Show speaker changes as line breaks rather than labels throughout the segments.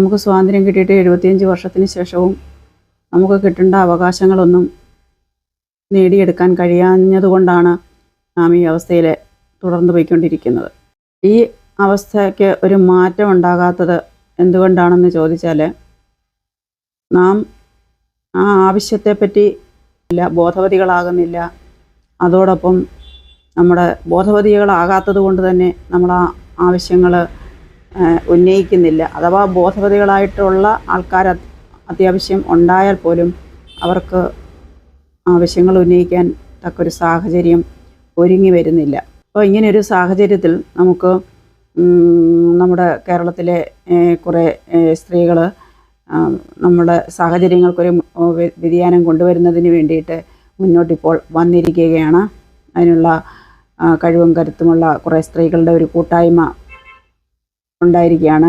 നമുക്ക് സ്വാതന്ത്ര്യം കിട്ടിയിട്ട് എഴുപത്തിയഞ്ച് വർഷത്തിന് ശേഷവും നമുക്ക് കിട്ടേണ്ട അവകാശങ്ങളൊന്നും നേടിയെടുക്കാൻ കഴിയാഞ്ഞതുകൊണ്ടാണ് നാം ഈ അവസ്ഥയിൽ തുടർന്നു പോയിക്കൊണ്ടിരിക്കുന്നത്. ഈ അവസ്ഥയ്ക്ക് ഒരു മാറ്റം ഉണ്ടാകാത്തത് എന്തുകൊണ്ടാണെന്ന് ചോദിച്ചാൽ നാം ആ ആവശ്യത്തെപ്പറ്റി ഇല്ല ബോധവതികളാകുന്നില്ല. അതോടൊപ്പം നമ്മുടെ ബോധവതികളാകാത്തത് കൊണ്ട് തന്നെ നമ്മൾ ആ ആവശ്യങ്ങൾ ഉന്നയിക്കുന്നില്ല. അഥവാ ബോധവതികളായിട്ടുള്ള ആൾക്കാർ അത് അത്യാവശ്യം ഉണ്ടായാൽ പോലും അവർക്ക് ആവശ്യങ്ങൾ ഉന്നയിക്കാൻ തക്കൊരു സാഹചര്യം ഒരുങ്ങി വരുന്നില്ല. അപ്പോൾ ഇങ്ങനെയൊരു സാഹചര്യത്തിൽ നമുക്ക് നമ്മുടെ കേരളത്തിലെ കുറേ സ്ത്രീകൾ നമ്മുടെ സാഹചര്യങ്ങൾക്കൊരു വ്യതിയാനം കൊണ്ടുവരുന്നതിന് വേണ്ടിയിട്ട് മുന്നോട്ടിപ്പോൾ വന്നിരിക്കുകയാണ്. അതിനുള്ള കഴിവും കരുത്തുമുള്ള കുറേ സ്ത്രീകളുടെ ഒരു കൂട്ടായ്മ ഉണ്ടായിരിക്കുകയാണ്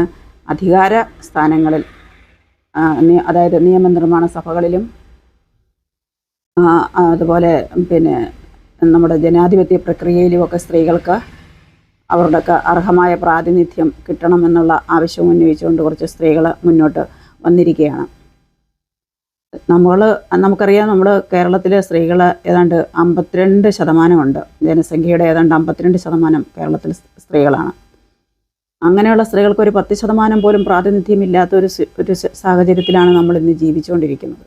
അധികാര സ്ഥാനങ്ങളിൽ. അതായത് നിയമനിർമ്മാണ സഭകളിലും അതുപോലെ പിന്നെ നമ്മുടെ ജനാധിപത്യ പ്രക്രിയയിലുമൊക്കെ സ്ത്രീകൾക്ക് അവരുടെയൊക്കെ അർഹമായ പ്രാതിനിധ്യം കിട്ടണമെന്നുള്ള ആവശ്യം ഉന്നയിച്ചുകൊണ്ട് കുറച്ച് സ്ത്രീകൾ മുന്നോട്ട് വന്നിരിക്കുകയാണ്. നമ്മൾ നമുക്കറിയാം നമ്മൾ കേരളത്തിലെ സ്ത്രീകൾ ഏതാണ്ട് അമ്പത്തിരണ്ട് ശതമാനമുണ്ട്. ജനസംഖ്യയുടെ ഏതാണ്ട് അമ്പത്തിരണ്ട് ശതമാനം കേരളത്തിൽ സ്ത്രീകളാണ്. അങ്ങനെയുള്ള സ്ത്രീകൾക്ക് ഒരു പത്ത് ശതമാനം പോലും പ്രാതിനിധ്യമില്ലാത്ത ഒരു ഒരു സാഹചര്യത്തിലാണ് നമ്മൾ ഇന്ന് ജീവിച്ചുകൊണ്ടിരിക്കുന്നത്.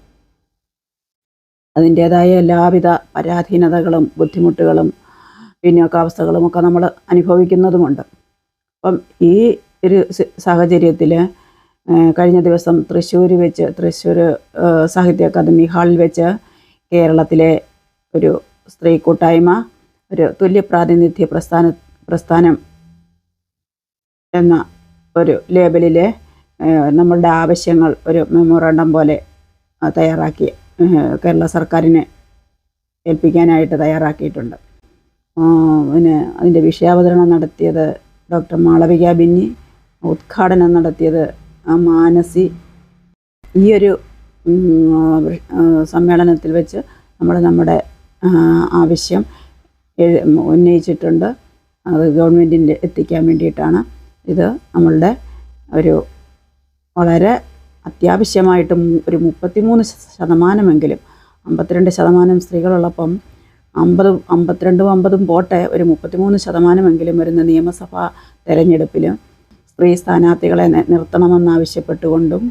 അതിന്റേതായ എല്ലാവിധ പരാധീനതകളും ബുദ്ധിമുട്ടുകളും പിന്നോക്കാവസ്ഥകളും ഒക്കെ നമ്മൾ അനുഭവിക്കുന്നതുമുണ്ട്. അപ്പം ഈ ഒരു സാഹചര്യത്തിൽ കഴിഞ്ഞ ദിവസം തൃശ്ശൂർ വെച്ച് തൃശ്ശൂർ സാഹിത്യ അക്കാദമി ഹാളിൽ വെച്ച് കേരളത്തിലെ ഒരു സ്ത്രീ കൂട്ടായ്മ ഒരു തുല്യ പ്രാതിനിധ്യ പ്രസ്ഥാന പ്രസ്ഥാനം എന്ന ഒരു ലേബലിൽ നമ്മളുടെ ആവശ്യങ്ങൾ ഒരു മെമ്മോറാണ്ടം പോലെ തയ്യാറാക്കി കേരള സർക്കാരിനെ ഏൽപ്പിക്കാനായിട്ട് തയ്യാറാക്കിയിട്ടുണ്ട്. പിന്നെ അതിന്റെ വിഷയാവതരണം നടത്തിയത് ഡോക്ടർ മാളവിക ബിന്നി ഉദ്ഘാടനം നടത്തിയത് മാനസി. ഈ ഒരു സമ്മേളനത്തിൽ വെച്ച് നമ്മൾ നമ്മുടെ ആവശ്യം ഉന്നയിച്ചിട്ടുണ്ട്. അത് ഗവൺമെന്റിന്റെ എത്തിക്കാൻ വേണ്ടിയിട്ടാണ്. ഇത് നമ്മളുടെ ഒരു വളരെ അത്യാവശ്യമായിട്ടും ഒരു മുപ്പത്തിമൂന്ന് ശതമാനമെങ്കിലും അമ്പത്തിരണ്ട് ശതമാനം സ്ത്രീകളുള്ളപ്പം അമ്പത് അമ്പത്തിരണ്ടും അമ്പതും പോട്ടെ ഒരു മുപ്പത്തിമൂന്ന് ശതമാനമെങ്കിലും വരുന്ന നിയമസഭാ തെരഞ്ഞെടുപ്പിൽ സ്ത്രീ സ്ഥാനാർത്ഥികളെ നിർത്തണമെന്നാവശ്യപ്പെട്ടുകൊണ്ടും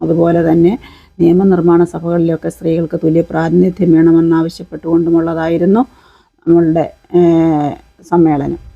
അതുപോലെ തന്നെ നിയമനിർമ്മാണ സഭകളിലൊക്കെ സ്ത്രീകൾക്ക് തുല്യ പ്രാതിനിധ്യം വേണമെന്നാവശ്യപ്പെട്ടുകൊണ്ടുമുള്ളതായിരുന്നു നമ്മളുടെ സമ്മേളനം.